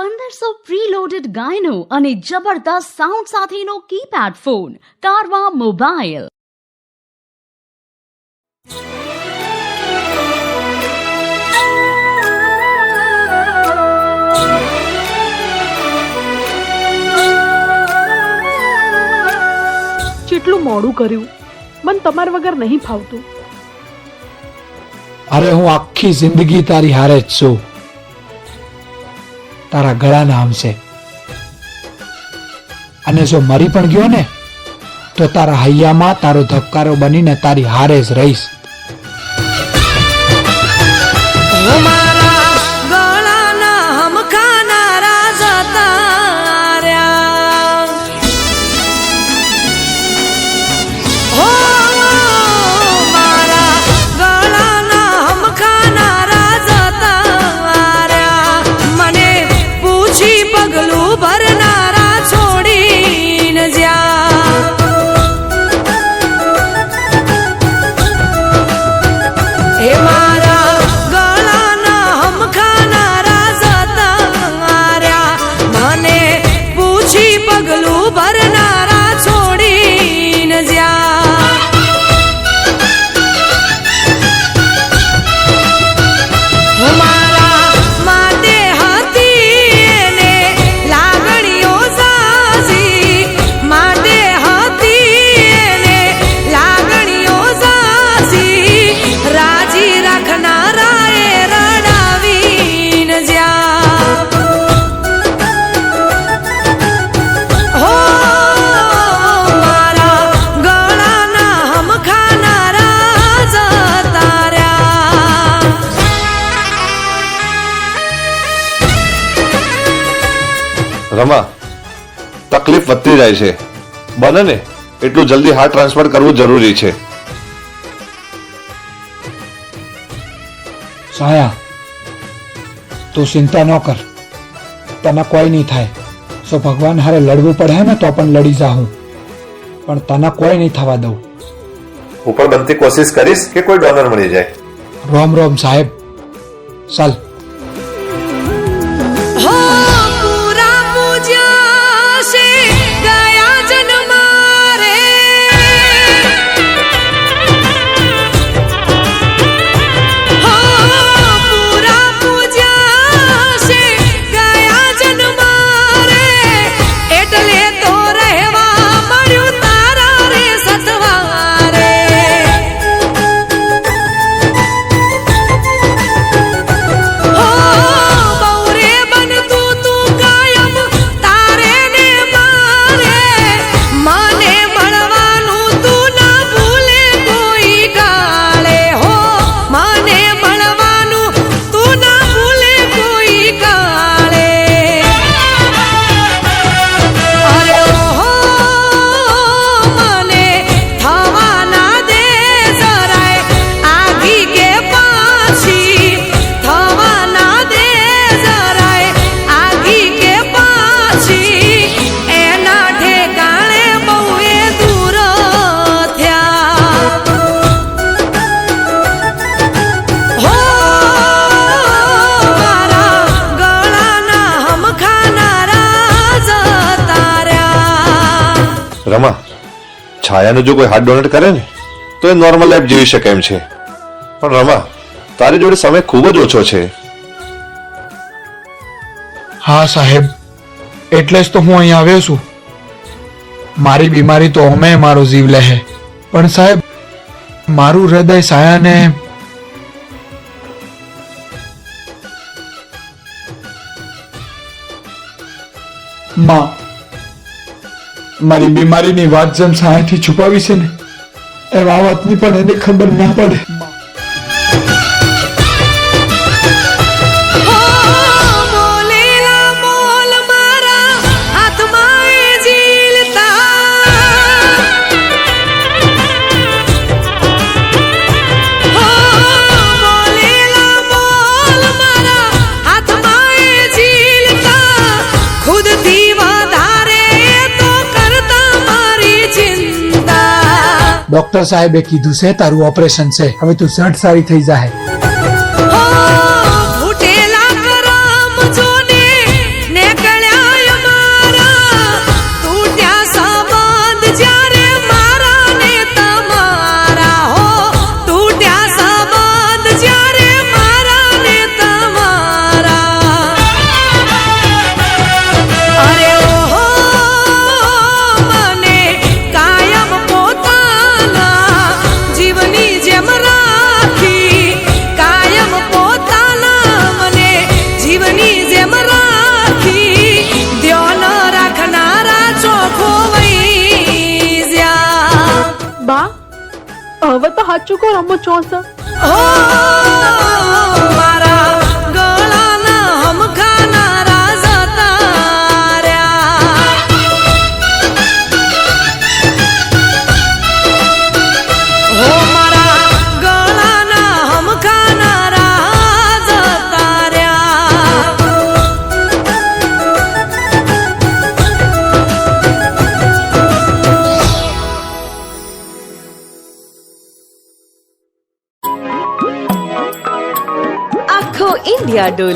પંદરસો પ્રીલોડેડ ગાયનો અને જબરદસ્ત સાઉન્ડ સાથેનો કીપેડ ફોન કારવા મોબાઈલ કેટલું મોડું કર્યું મન તમારા વગર નહીં ફાવતું. અરે હું આખી જિંદગી તારી હારે જ છું. તારા ગળાના આમ છે અને જો મરી પણ ગયો ને, તો તારા હૈયામાં તારો ધબકારો બનીને તારી હારે જ રહીશ. રમા તકલીફ વધતી જાય છે. બને ને એટલું જલ્દી હાર્ટ ટ્રાન્સફર કરવું જરૂરી છે. સાયા તું ચિંતા ન કર. તને કોઈ નહીં થાય. સો ભગવાન હારે લડવું પડે ને તો પણ લડી જા હું. પણ તને કોઈ નહીં થવા દઉં. હું પણ બનતી કોશિશ કરીશ કે કોઈ ડોનર મળી જાય. રોમ રોમ સાહેબ. ચાલ. રમા, છાયાનું જો કોઈ હાર્ટ ડોનેટ કરે ને, તો એ નોર્મલ લાઈફ જીવી શકે એમ છે. પણ રમા, તારી જોડે સમય ખૂબ જ ઓછો છે. હા, સાહેબ. એટલે જ તો હું અહીં આવ્યો છું. મારી બીમારી તો અમે મારો જીવ લે પણ સાહેબ, મારું હૃદય સાયાને માં મારી બીમારીની વાત જેમ સાયાથી છુપાવી છે ને એમ આ વાતની પણ એને ખબર ના પડે. ડોક્ટર સાહેબે કીધું છે તારું ઓપરેશન છે. હવે તું ઝટ સારી થઈ જાય હાચું કો રમો ચોસા હો! આખો